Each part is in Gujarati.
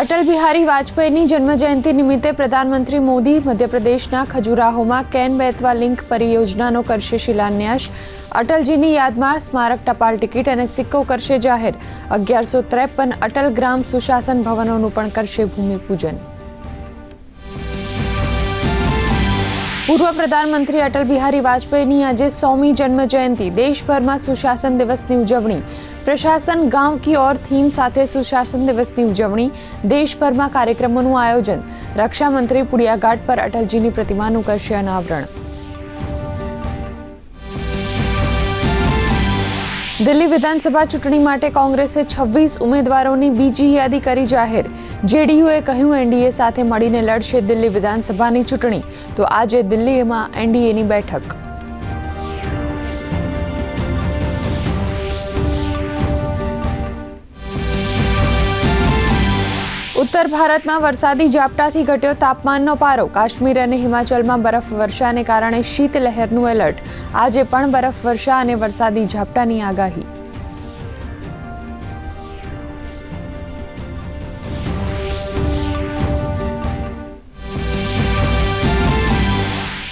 અટલ બિહારી વાજપેયીની જન્મજયંતિ નિમિત્તે પ્રધાનમંત્રી મોદી મધ્યપ્રદેશના ખજુરાહોમાં કેન બેતવા લિંક પરિયોજનાનો કરશે શિલાન્યાસ. અટલજીની યાદમાં સ્મારક ટપાલ ટિકિટ અને સિક્કો કરશે જાહેર. અગિયારસો ત્રેપન અટલ ગ્રામ સુશાસન ભવનોનું પણ કરશે ભૂમિપૂજન. પૂર્વ પ્રધાનમંત્રી અટલ બિહારી વાજપેયીની આજે સોમી જન્મ જયંતિ. દેશભરમાં સુશાસન દિવસની ઉજવણી. પ્રશાસન ગાંવ કી ઓર થીમ સાથે સુશાસન દિવસની ઉજવણી. દેશભરમાં કાર્યક્રમોનું આયોજન. રક્ષામંત્રી પુડિયાઘાટ પર અટલજીની પ્રતિમાનું કરશે અનાવરણ દિલ્હી વિધાનસભા ચૂંટણી માટે કોંગ્રેસે છવ્વીસ ઉમેદવારોની બીજી યાદી કરી જાહેર. જેડીયુએ કહ્યું, એનડીએ સાથે મળીને લડશે દિલ્હી વિધાનસભાની ચૂંટણી. તો આજે દિલ્હીમાં એનડીએની બેઠક. ઉત્તર ભારતમાં વરસાદી ઝાપટાથી ઘટ્યો તાપમાનનો પારો. કાશ્મીર અને હિમાચલમાં બરફ વર્ષાને કારણે શીતલહેરનું એલર્ટ. આજે પણ બરફવર્ષા અને વરસાદી ઝાપટાની આગાહી.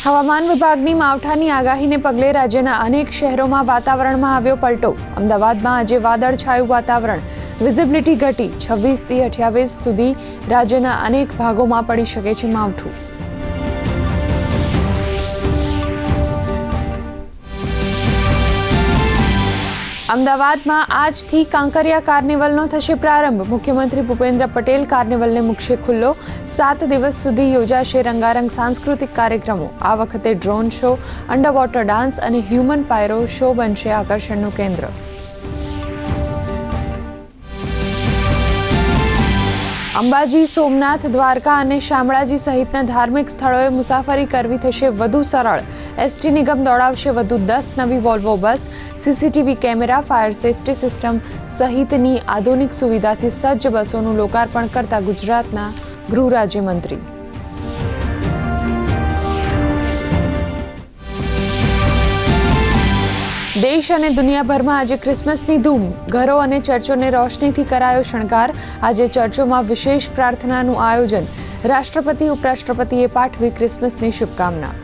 હવામાન વિભાગની માવઠાની આગાહીને પગલે રાજ્યના અનેક શહેરોમાં વાતાવરણમાં આવ્યો પલટો. અમદાવાદમાં આજે વાદળછાયું વાતાવરણ. વિઝિબિલિટી ઘટી છવ્વીસથી અઠ્યાવીસ સુધી રાજ્યના અનેક ભાગોમાં પડી શકે છે માવઠું. અમદાવાદમાં આજથી કાંકરિયા કાર્નિવલનો થશે પ્રારંભ. મુખ્યમંત્રી ભૂપેન્દ્ર પટેલ કાર્નિવલને મૂકશે ખુલ્લો. સાત દિવસ સુધી યોજાશે રંગારંગ સાંસ્કૃતિક કાર્યક્રમો. આ વખતે drone show under water dance અને હ્યુમન પાયરો શો બનશે આકર્ષણનું કેન્દ્ર. અંબાજી, સોમનાથ, દ્વારકા અને શામળાજી સહિતના ધાર્મિક સ્થળોએ મુસાફરી કરવી થશે વધુ સરળ. એસટી નિગમ દોડાવશે વધુ દસ નવી Volvo bus, CCTV camera, fire safety system સહિતની આધુનિક સુવિધાથી સજ્જ બસોનું લોકાર્પણ કરતા ગુજરાતના ગૃહ રાજ્યમંત્રી. દેશ અને દુનિયાભરમાં આજે ક્રિસમસની ધૂમ. ઘરો અને ચર્ચોને રોશનીથી કરાયો શણગાર. આજે ચર્ચોમાં વિશેષ પ્રાર્થનાનું આયોજન. રાષ્ટ્રપતિ, ઉપરાષ્ટ્રપતિએ પાઠવી ક્રિસમસની શુભકામના.